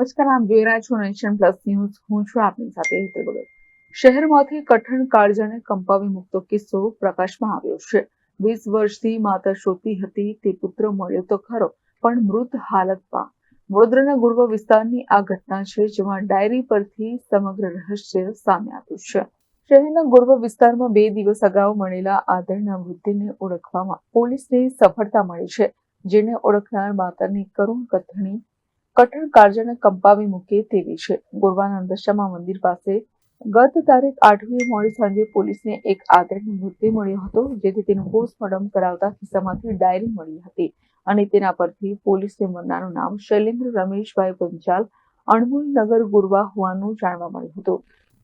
નમસ્કાર, આપ જોઈ રહ્યા છો નેશન પ્લસ ન્યૂઝ. હું છું આપની સાથે હિતલ ભગત. શહેરમાંથી કઠણ કાળજાને કંપાવી મૂકતો કિસ્સો પ્રકાશમાં આવ્યો છે. વીસ વર્ષથી માતા શોતી હતી, તે પુત્ર મળ્યો તો ખરો, પણ મૃત હાલતમાં. વડોદરાના ગુર્વ વિસ્તારની આ ઘટના છે, જેમાં ડાયરી પરથી સમગ્ર રહસ્ય સામે આવ્યું છે. શહેરના ગુર્વ વિસ્તારમાં બે દિવસ અગાઉ મળેલા આદરના મૃત્યુને ઓળખવામાં પોલીસને સફળતા મળી છે, જેને ઓળખનાર માતાની કરુણ કથણી કઠણ કાર્યને કંપાવી મૂકે તેવી છે. ગોરવાના દશામા મંદિર પાસે ગત તારીખ આઠમી મોડી સાંજે પોલીસને એક આદરણીય મૃત્યુ મળ્યો હતો, જેથી તેનું પોસ્ટમોર્ટમ કરાવતા ખિસ્સામાંથી ડાયરી મળી હતી અને તેના પરથી પોલીસને મરનારનું નામ શૈલેન્દ્ર રમેશભાઈ પંચાલ, અણમુલ નગર ગુરવા હોવાનું જાણવા મળ્યું હતું.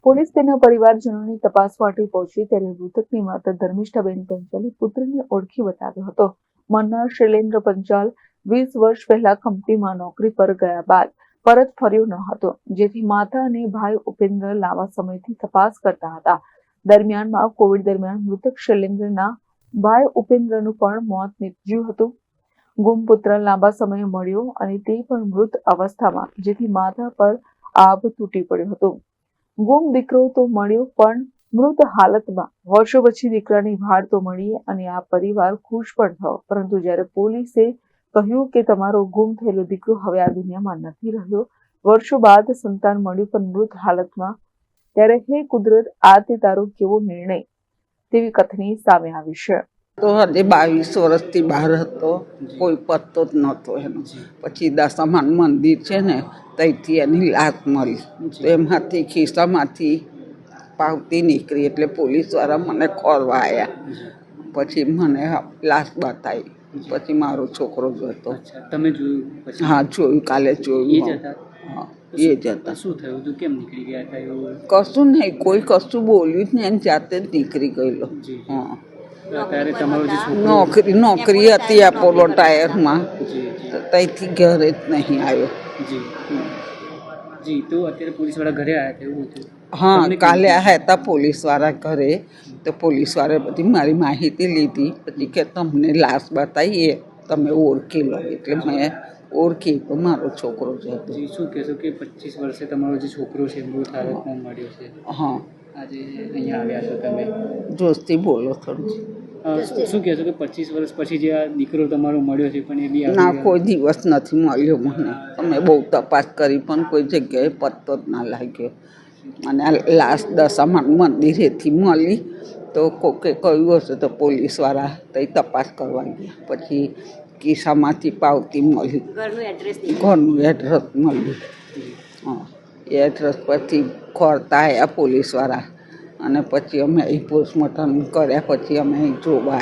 પોલીસ તેના પરિવારજનોની તપાસ માટે પહોંચી ત્યારે મૃતકની માતા ધર્મિષ્ઠાબેન પંચાલે પુત્રને ઓળખી બતાવ્યો હતો. મરનાર શૈલેન્દ્ર પંચાલ વીસ વર્ષ પહેલા કંપનીમાં નોકરી પર ગયા બાદ પરત ફર્યો ન હતો, જેથી માતા અને ભાઈ ઉપેન્દ્ર લાંબા સમયથી તપાસ કરતા હતા. દરમિયાનમાં કોવિડ દરમિયાન મૃતક શૈલેન્દ્રના ભાઈ ઉપેન્દ્રનું પણ મોત નીપજ્યું હતું. ગુમ પુત્ર લાંબા સમયે મળ્યો અને તે પણ મૃત અવસ્થામાં, જેથી માથા પર આભ તૂટી પડ્યો હતો. ગુમ દીકરો તો મળ્યો, પણ મૃત હાલતમાં. વર્ષો પછી દીકરાની ભાળ તો મળી અને આ પરિવાર ખુશ પણ થયો, પરંતુ જ્યારે પોલીસે કહ્યું કે તમારો ગુમ થયેલો દીકરો હવે આ દુનિયામાં નથી રહ્યો. વર્ષો બાદ સંતાન મળ્યું પણ મૃત હાલતમાં. ત્યારે હે કુદરત, આ તે તારો કેવો નિર્ણય? તેવી કથની સામે આવી છે. તો હજી બાવીસ વર્ષથી બહાર હતો. કોઈ પત્તો જ નહોતો એનો. પછી દશામાન મંદિર છે ને ત્યાંથી એની લાશ મળી. એમાંથી ખિસ્સામાંથી પાવતી નીકળી એટલે પોલીસવાળા મને ખોરવા આવ્યા પછી મને લાશ બતાવી. પછી મારો છોકરો જ હતો. તમે જોયું પછી? હા જોયું કાલે એ જ જોયું હતા હા, એ જ હતા શું થયું હતું? કેમ નીકળી ગયા હતા એવું? કશું નહીં કોઈ કશું બોલ્યું જ નહીં એની જાતે જ નીકળી ગયેલો. હા. નોકરી નોકરી હતી એપોલો ટાયરમાં. ત્યાંથી ઘરે જ નહીં આવ્યો. જી. જી તો અત્યારે પોલીસવાળા ઘરે આવ્યા હતા એવું હતું? હા કાલે? આવ્યા હતા પોલીસવાળા ઘરે તો પોલીસવાળાએ બધી મારી માહિતી લીધી પછી કે તમને લાશ બતાવીએ તમે ઓળખી લો એટલે મેં ઓળખી તો મારો છોકરો છે જી શું કહેશો કે પચીસ વર્ષે તમારો જે છોકરો છે મૃત હાલતમાં મળ્યો છે? હા. આજે અહીંયા આવ્યા છો તમે? જોશથી બોલો થોડું શું- કહેશો કે પચીસ વર્ષ પછી જે આ દીકરો તમારો મળ્યો છે પણ એ બી ના કોઈ દિવસ નથી મળ્યો મને. અમે બહુ તપાસ કરી પણ કોઈ જગ્યાએ પત્તો જ ના લાગ્યો. અને લાસ્ટ દશામાં મંદિરેથી મળી તો કોકે કહ્યું હશે તો પોલીસવાળા તો તપાસ કરવા ગયા. પછી કિસ્સામાંથી પાવતી મળી. ઘરનું એડ્રેસ મળ્યું હા એ એડ્રેસ પરથી ખોરતા આવ્યા પોલીસવાળા અને પછી અમે અહીં પોસ્ટમોર્ટમ કર્યા, પછી અમે અહીં જોવા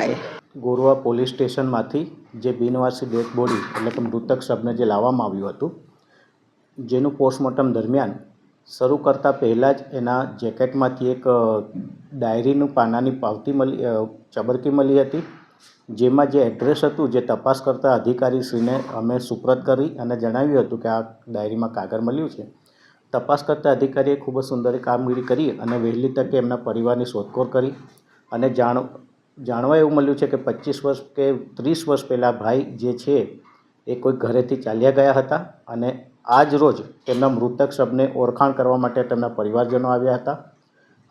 ગોરવા પોલીસ સ્ટેશનમાંથી જે બિનવાસી ડેડ બોડી, એટલે કે મૃતક શબને જે લાવવામાં આવ્યું હતું, જેનું પોસ્ટમોર્ટમ દરમિયાન શરૂ કરતાં પહેલાં જ એના જેકેટમાંથી એક ડાયરીનું પાનાની પાવતી મળી ચબરકી મળી હતી, જેમાં જે એડ્રેસ હતું જે તપાસ કરતા અધિકારીશ્રીને અમે સુપ્રત કરી અને જણાવ્યું હતું કે આ ડાયરીમાં કાગળ મળ્યું છે. તપાસ કરતા અધિકારીએ ખૂબ જ સુંદર કામગીરી કરી અને વહેલી તકે એમના પરિવારની શોધખોળ કરી. અને જાણ જાણવા એવું મળ્યું છે કે પચીસ વર્ષ કે ત્રીસ વર્ષ પહેલાં ભાઈ જે છે એ કોઈ ઘરેથી ચાલ્યા ગયા હતા અને આજ રોજ તેમના મૃતક શબને ઓળખાણ કરવા માટે તેમના પરિવારજનો આવ્યા હતા.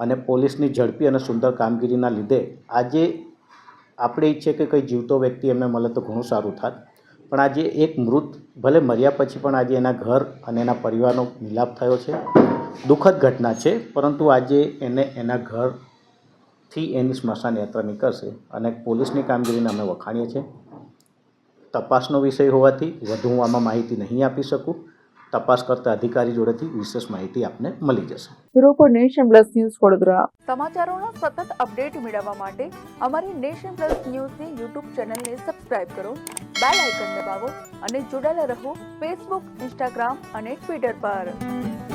અને પોલીસની ઝડપી અને સુંદર કામગીરીના લીધે આજે આપણે ઈચ્છીએ કે કંઈ જીવતો વ્યક્તિ એમને મળે તો ઘણું સારું થાત. પણ આજે એક મૃત, ભલે મર્યા પછી પણ આજે એના ઘર અને એના પરિવારનો મિલાપ થયો છે. દુઃખદ ઘટના છે, પરંતુ આજે એને એના ઘરથી એની સ્મશાન યાત્રા નીકળશે અને પોલીસની કામગીરીને અમે વખાણીએ છીએ. તપાસનો વિષય હોવાથી વધુ હું આમાં માહિતી નહીં આપી શકું. તપાસ કરતા અધિકારી જોડેથી વિશેષ માહિતી આપને મળી જશે. Bureau for nation plus news Vadodara. સમાચારોનો સતત અપડેટ મેળવવા માટે અમારી નેશન પ્લસ ન્યૂઝની યુટ્યુબ ચેનલને સબસ્ક્રાઇબ કરો બેલ આઇકન દબાવો અને જોડાયેલા રહો ફેસબુક ઇન્સ્ટાગ્રામ અને ટ્વિટર પર.